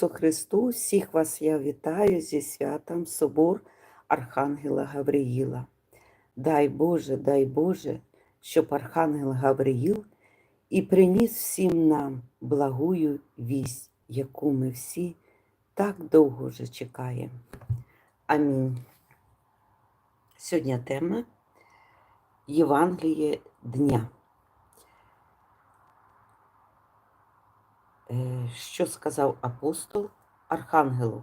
Ісусу Христу, всіх вас я вітаю зі святом Собор Архангела Гавриїла. Дай Боже, дай Боже, щоб Архангел Гавриїл і приніс всім нам благую вість, яку ми всі так довго вже чекаємо. Амінь. Сьогодні тема Євангеліє дня. Що сказав апостол Архангелу?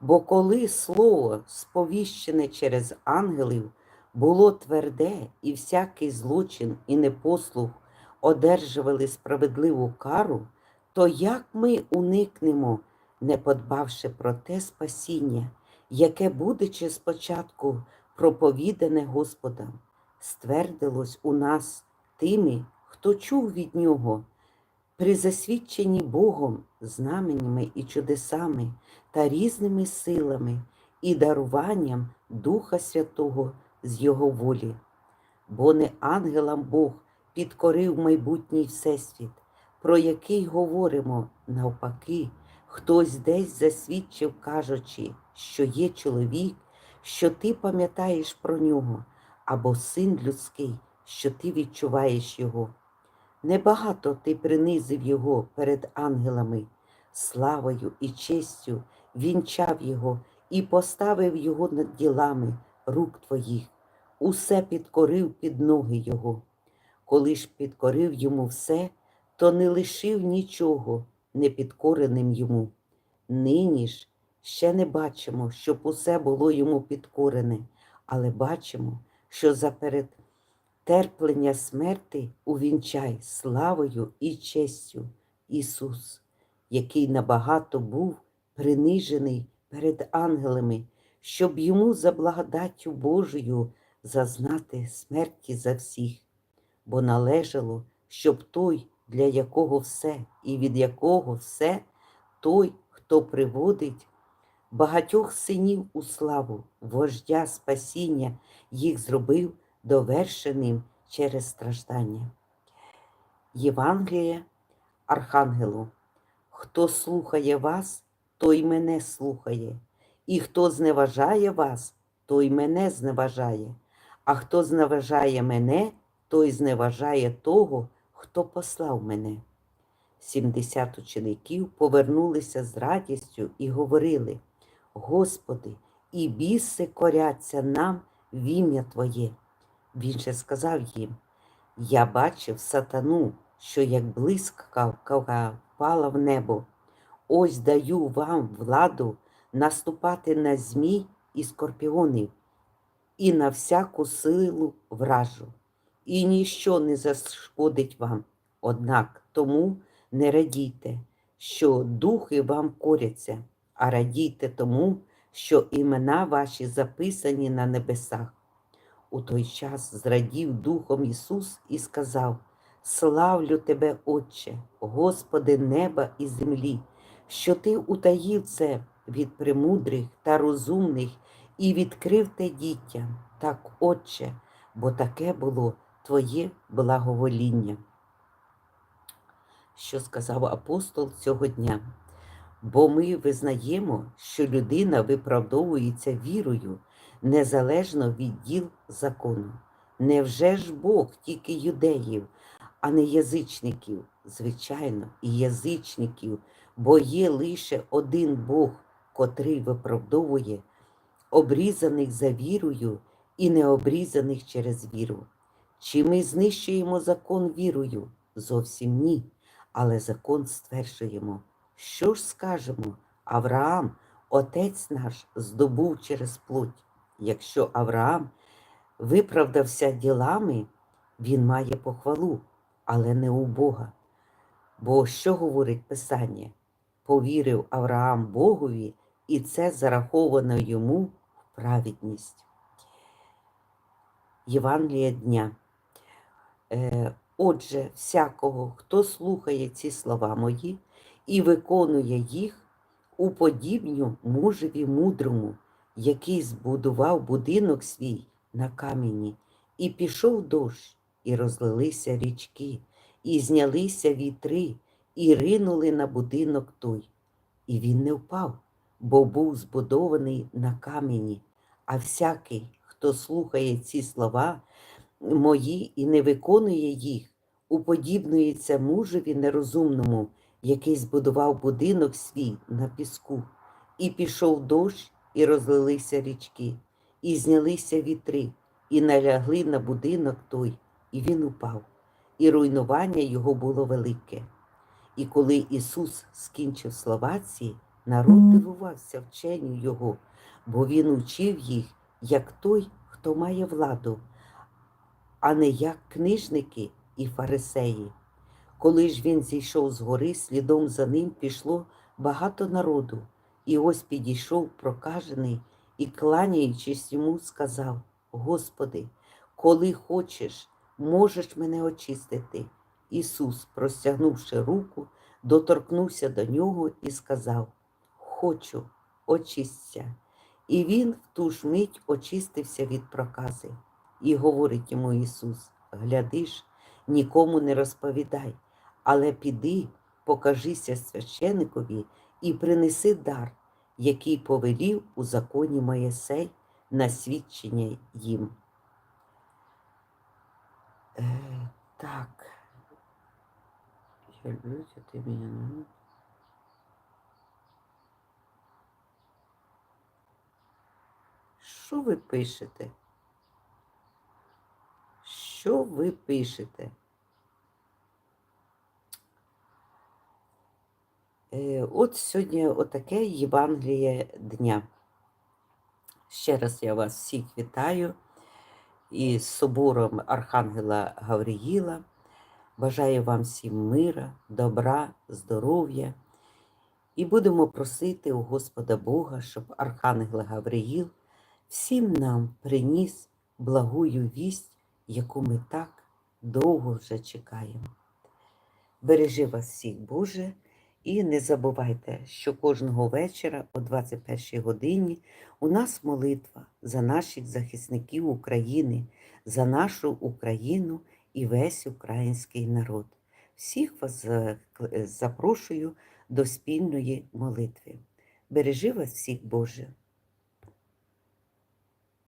Бо коли слово, сповіщене через ангелів, було тверде, і всякий злочин і непослух одержували справедливу кару, то як ми уникнемо, не подбавши про те спасіння, яке, будучи спочатку проповідане Господом, ствердилось у нас тими, хто чув від нього при засвідченні Богом знаменями і чудесами та різними силами і даруванням Духа Святого з Його волі, бо не ангелам Бог підкорив майбутній Всесвіт, про який говоримо навпаки, хтось десь засвідчив, кажучи, що є чоловік, що ти пам'ятаєш про нього, або син людський, що ти відчуваєш його. Небагато ти принизив його перед ангелами, славою і честю вінчав його і поставив його над ділами рук твоїх, усе підкорив під ноги його. Коли ж підкорив йому все, то не лишив нічого непідкореним йому. Нині ж ще не бачимо, щоб усе було йому підкорене, але бачимо, що заперед терплення смерти увінчай славою і честю Ісус, який набагато був принижений перед ангелами, щоб йому за благодаттю Божою зазнати смерті за всіх, бо належало, щоб той, для якого все і від якого все, той, хто приводить багатьох синів у славу, вождя спасіння їх зробив довершеним через страждання. Євангеліє Архангелу, хто слухає вас, той мене слухає, і хто зневажає вас, той мене зневажає, а хто зневажає мене, той зневажає того, хто послав мене. Сімдесят учеників повернулися з радістю і говорили: Господи, і біси коряться нам в ім'я Твоє. Він же сказав їм, я бачив сатану, що як блискавка впала в небо. Ось даю вам владу наступати на змій і скорпіонів, і на всяку силу вражу, і ніщо не зашкодить вам. Однак тому не радійте, що духи вам коряться, а радійте тому, що імена ваші записані на небесах. У той час зрадів Духом Ісус і сказав: Славлю Тебе, Отче, Господи неба і землі, що Ти утаїв це від премудрих та розумних і відкрив те дітям, так, Отче, бо таке було Твоє благовоління. Що сказав апостол цього дня? Бо ми визнаємо, що людина виправдовується вірою незалежно від діл закону. Невже ж Бог тільки юдеїв, а не язичників? Звичайно, і язичників, бо є лише один Бог, котрий виправдовує обрізаних за вірою і необрізаних через віру. Чи ми знищуємо закон вірою? Зовсім ні. Але закон стверджуємо. Що ж скажемо? Авраам, отець наш, здобув через плоть. Якщо Авраам виправдався ділами, він має похвалу, але не у Бога. Бо що говорить Писання? Повірив Авраам Богові, і це зараховано йому в праведність. Євангелія дня. Е, отже, всякого, хто слухає ці слова мої і виконує їх, уподібню мужеві мудрому який збудував будинок свій на камені, і пішов дощ, і розлилися річки, і знялися вітри, і ринули на будинок той, І він не впав, бо був збудований на камені. А всякий, хто слухає ці слова мої і не виконує їх, уподібнується мужеві нерозумному, який збудував будинок свій на піску. І пішов дощ, і розлилися річки, і знялися вітри, і налягли на будинок той, і він упав, і руйнування його було велике. І коли Ісус скінчив слова ці, народ дивувався вченню Його, бо Він учив їх, як той, хто має владу, а не як книжники і фарисеї. Коли ж він зійшов з гори, слідом за ним пішло багато народу, і ось підійшов прокажений і, кланяючись йому, сказав: Господи, коли хочеш, можеш мене очистити. Ісус, простягнувши руку, доторкнувся до нього і сказав: Хочу, очисться. І він в ту ж мить очистився від прокази. І говорить йому Ісус: Гляди ж, нікому не розповідай, але піди, покажися священикові і принеси дар, який повелів у законі Моєсей на свідчення їм. Е, так. Я люблю, ти мене. Що ви пишете? Що ви пишете? От сьогодні отаке Євангеліє дня. Ще раз я вас всіх вітаю із собором Архангела Гавриїла. Бажаю вам всім мира, добра, здоров'я. І будемо просити у Господа Бога, щоб Архангел Гавриїл всім нам приніс благую вість, яку ми так довго вже чекаємо. Бережи вас всіх, Боже, і не забувайте, що кожного вечора о 21 годині у нас молитва за наших захисників України, за нашу Україну і весь український народ. Всіх вас запрошую до спільної молитви. Бережи вас всіх, Боже,